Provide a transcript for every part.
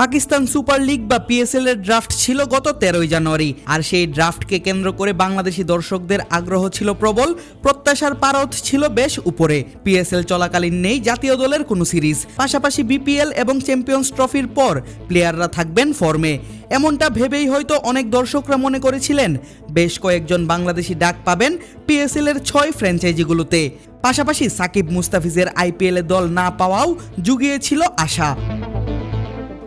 Pakistan super league বা PSL এর draft ছিল গত তেরোই জানুয়ারি, আর সেই ড্রাফটকে কেন্দ্র করে বাংলাদেশি দর্শকদের আগ্রহ ছিল প্রবল, প্রত্যাশার পারদ ছিল বেশ উপরে। পিএসএল চলাকালীন নেই জাতীয় দলের কোনো সিরিজ। পাশাপাশি বিপিএল এবং চ্যাম্পিয়ন্স ট্রফির পর প্লেয়াররা থাকবেন ফর্মে এমনটা ভেবেই হয়তো অনেক দর্শকরা মনে করেছিলেন, বেশ কয়েকজন বাংলাদেশি ডাক পাবেন পিএসএল এর ছয় ফ্র্যাঞ্চাইজিগুলোতে পাশাপাশি সাকিব মুস্তাফিজের আইপিএল দল না পাওয়াও জুগিয়েছিল আশা।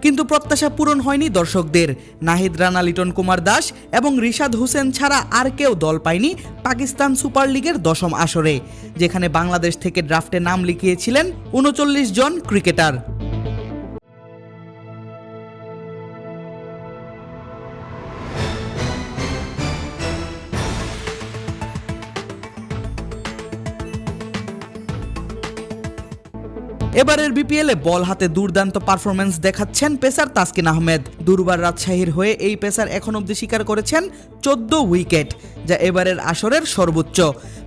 কিন্তু প্রত্যাশা পূরণ হয়নি দর্শকদের। নাহিদ রানা, লিটন কুমার দাস এবং রিশাদ হোসেন ছাড়া আর কেউ দল পায়নি পাকিস্তান সুপার লিগের দশম আসরে, যেখানে বাংলাদেশ থেকে ড্রাফটে নাম লিখিয়েছিলেন উনচল্লিশ জন ক্রিকেটার। এবারের বিপিএলে বল হাতে দুর্দান্ত পারফরমেন্স দেখাচ্ছেন পেসার তাসকিন আহমেদ। দুর্বার রাজশাহীর হয়ে এই পেসার এখন অবধি স্বীকার করেছেন চোদ্দ উইকেট, যা এবারের আসরের সর্বোচ্চ।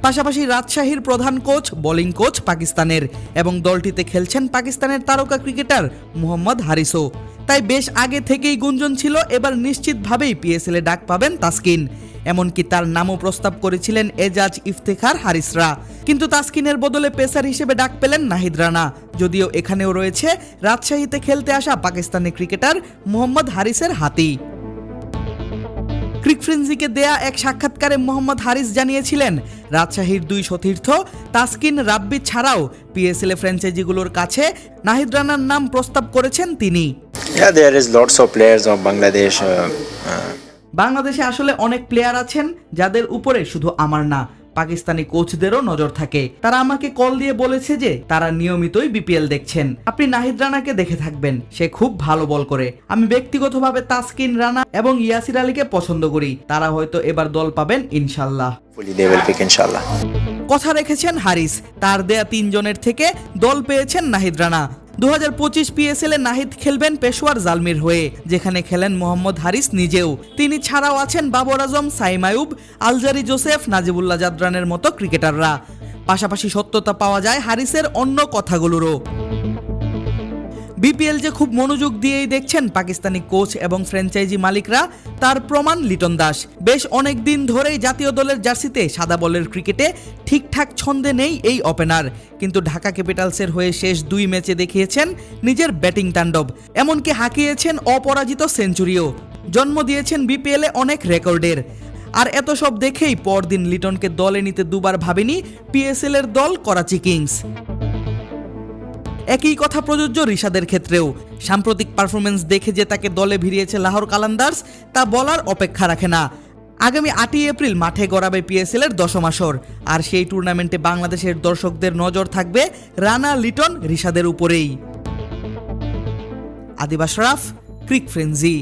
পাশাপাশি রাজশাহীর প্রধান কোচ, বোলিং কোচ পাকিস্তানের এবং দলটিতে খেলছেন পাকিস্তানের তারকা ক্রিকেটার মোহাম্মদ হারিসও। তাই বেশ আগে থেকেই গুঞ্জন ছিল, এবার নিশ্চিতভাবেই পিএসএল এ ডাক পাবেন তাসকিন। এমনকি তার নামও প্রস্তাব করেছিলেন এজাজ ইফতেখার হারিসরা। কিন্তু তাসকিনের বদলে পেসার হিসেবে ডাক পেলেন নাহিদ রানা। যদিও এখানেও রয়েছে রাজশাহীতে খেলতে আসা পাকিস্তানি ক্রিকেটার মোহাম্মদ হারিসের হাতি। ক্রিকফ্রেন্সিকে দেয়া এক সাক্ষাৎকারে মোহাম্মদ হারিস জানিয়েছিলেন রাজশাহীর দুই সতীর্থ তাসকিন রাব্বি ছাড়াও পিএসএল ফ্র্যাঞ্চাইজিগুলোর কাছে নাহিদ রানার নাম প্রস্তাব করেছেন তিনি। Yeah, there is lots of players of Bangladesh. Uh, uh, বাংলাদেশে আসলে অনেক প্লেয়ার আছেন যাদের উপরে শুধু আমার না পাকিস্তানি কোচদেরও নজর থাকে। তারা আমাকে কল দিয়ে বলেছে যে তারা নিয়মিতই বিপিএল দেখছেন। আপনি নাহিদ রানাকে দেখে থাকবেন সে খুব ভালো বল করে। আমি ব্যক্তিগতভাবে তাসকিন রানা এবং ইয়াসির আলীকে পছন্দ করি। তারা হয়তো এবার দল পাবেন ইনশাল্লাহ. কথা রেখেছেন হারিস। তার দেয়া তিনজনের থেকে দল পেয়েছেন নাহিদ রানা। দু হাজার পঁচিশ পিএসএল এ নাহিদ খেলবেন পেশোয়ার জালমির হয়ে, যেখানে খেলেন মোহাম্মদ হারিস নিজেও। তিনি ছাড়াও আছেন বাবর আজম সাইমায়ুব আলজারি জোসেফ, নাজিবুল্লাহ জাদরানের মতো ক্রিকেটাররা। পাশাপাশি সত্যতা পাওয়া যায় হারিসের অন্য কথাগুলোরও। বিপিএল যে খুব মনোযোগ দিয়েই দেখছেন পাকিস্তানি কোচ এবং ফ্র্যাঞ্চাইজি মালিকরা, তার প্রমাণ লিটন দাস। বেশ অনেক দিন ধরেই জাতীয় দলের জার্সিতে সাদা বলের ক্রিকেটে ঠিকঠাক ছন্দে নেই এই ওপেনার। কিন্তু ঢাকা ক্যাপিটালসের হয়ে শেষ দুই ম্যাচে দেখিয়েছেন নিজের ব্যাটিং তাণ্ডব। এমনকি হাঁকিয়েছেন অপরাজিত সেঞ্চুরিও। জন্ম দিয়েছেন বিপিএলে অনেক রেকর্ডের। আর এত সব দেখেই পরদিন লিটনকে দলে নিতে দুবার ভাবেনি পিএসএল এর দল করাচি কিংস। একই কথা প্রযোজ্য রিশাদের ক্ষেত্রেও। সাম্প্রতিক পারফরমেন্স দেখে যে তাকে দলে ভিড়িয়েছে লাহোর কালান্দার্স, তা বলার অপেক্ষা রাখে না। আগামী আটই এপ্রিল মাঠে গড়াবে পিএসএল এর দশম আসর। আর সেই টুর্নামেন্টে বাংলাদেশের দর্শকদের নজর থাকবে রানা লিটন রিশাদের উপরেই। আদিবাস রাফ, ক্রিক ফ্রেন্জি